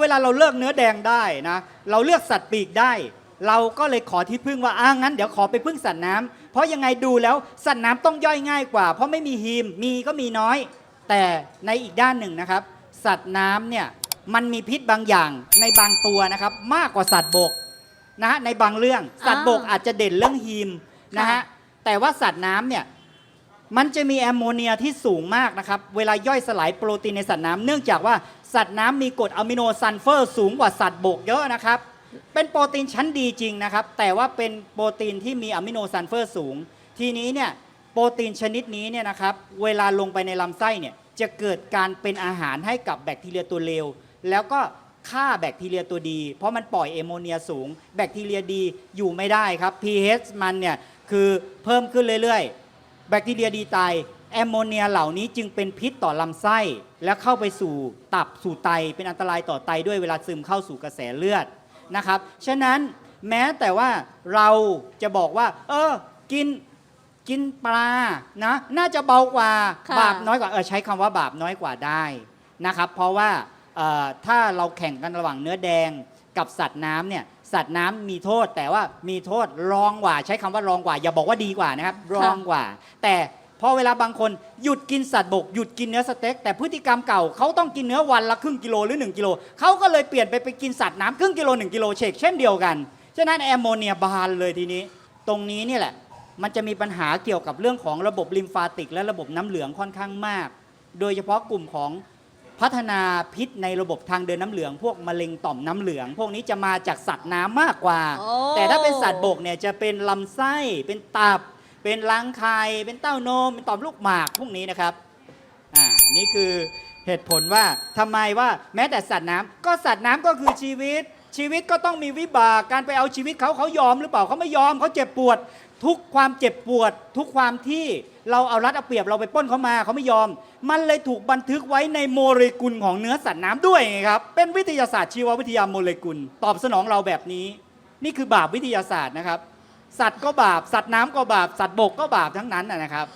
เวลาเราเลือกเนื้อแดงได้นะ เราเลือกสัตว์ปีกได้ เราก็เลยขอที่พึ่งว่าอ่างั้นเดี๋ยวขอไปพึ่งสัตว์น้ำเพราะยังไงดูแล้วสัตว์น้ำต้องย่อยง่ายกว่า เพราะไม่มีฮีมมีก็มีน้อย แต่ในอีกด้านหนึ่งนะครับ สัตว์น้ำเนี่ยมันมีพิษบางอย่างในบางตัวนะครับ มากกว่าสัตว์บกนะฮะในบางเรื่องสัตว์บกอาจจะเด่นเรื่องฮีมนะฮะแต่ว่าสัตว์น้ำเนี่ย มันจะมีแอมโมเนียที่สูงมากนะครับ เวลาย่อยสลายโปรตีนในสัตว์น้ำเนื่องจากว่าสัตว์น้ำมีกรดอะมิโนซัลเฟอร์สูงกว่าสัตว์บกเยอะนะครับ เป็นโปรตีนชั้นดีจริงนะครับ แต่ว่าเป็นโปรตีนที่มีอะมิโนซัลเฟอร์สูง ทีนี้เนี่ยโปรตีนชนิดนี้เนี่ยนะครับ เวลาลงไปในลำไส้เนี่ยจะเกิดการเป็นอาหารให้กับแบคทีเรียตัวเลว แล้วก็ฆ่าแบคทีเรียตัวดี เพราะมันปล่อยแอมโมเนียสูง แบคทีเรียดีอยู่ไม่ได้ครับ pH มันเนี่ยคือเพิ่มขึ้นเรื่อยๆ แบคทีเรียดีตายแอมโมเนียเหล่านี้จึงเป็นพิษต่อลำไส้ และเข้าไปสู่ตับสู่ไตเป็นอันตรายต่อไตด้วยเวลาซึมเข้าสู่กระแสเลือดนะครับ ฉะนั้นแม้แต่ว่าเราจะบอกว่า เออ กินกินปลานะน่าจะเบากว่าค่ะ บาปน้อยกว่าเออใช้คำว่าบาปน้อยกว่าได้นะครับ เพราะว่าเอ่อถ้าเราแข่งกันระหว่างเนื้อแดง กับสัตว์น้ำเนี่ยสัตว์น้ำมีโทษ แต่ว่ามีโทษรองกว่า ใช้คำว่ารองกว่า อย่าบอกว่าดีกว่านะครับรองกว่า แต่พอเวลาบางคนหยุดกินสัตว์บกหยุดกินเนื้อสเต็กแต่พฤติกรรมเก่าเขาต้องกินเนื้อวันละครึ่งกิโลหรือ 1 กิโลเขาก็เลยเปลี่ยนไปไปกินสัตว์น้ำครึ่งกิโล1กิโลเชกเช่นเดียวกันฉะนั้นแอมโมเนียบานเลยทีนี้ ตรงนี้เนี่ยแหละ มันจะมีปัญหาเกี่ยวกับเรื่องของระบบลิมฟาติก และระบบน้ำเหลืองค่อนข้างมาก โดยเฉพาะกลุ่มของ พัฒนาพิษในระบบทางเดินน้ำเหลือง พวกมะเร็งต่อมน้ำเหลือง พวกนี้จะมาจากสัตว์น้ำมากกว่า โอ้ แต่ถ้าเป็นสัตว์บกเนี่ยจะเป็นลำไส้ เป็นตับ เป็นรังไข่ เป็นเต้านม เป็นต่อมลูกหมากพวกนี้นะครับ อ่า นี่คือเหตุผลว่าทำไมว่าแม้แต่สัตว์น้ำก็สัตว์น้ำก็คือชีวิต ชีวิตก็ต้องมีวิบากการไปเอาชีวิตเขาเขายอมหรือเปล่าเขาไม่ยอมเขาเจ็บปวด ทุกความเจ็บปวด ทุกความที่เราเอารัดเอาเปรียบเราไปป้นเขามาเขาไม่ยอม มันเลยถูกบันทึกไว้ในโมเลกุลของเนื้อสัตว์น้ำด้วยไงครับเป็นวิทยาศาสตร์ชีววิทยาโมเลกุล ตอบสนองเราแบบนี้ นี่คือบาปวิทยาศาสตร์นะครับ สัตว์ก็บาปสัตว์น้ำก็บาปสัตว์บกก็บาปทั้งนั้นนะครับ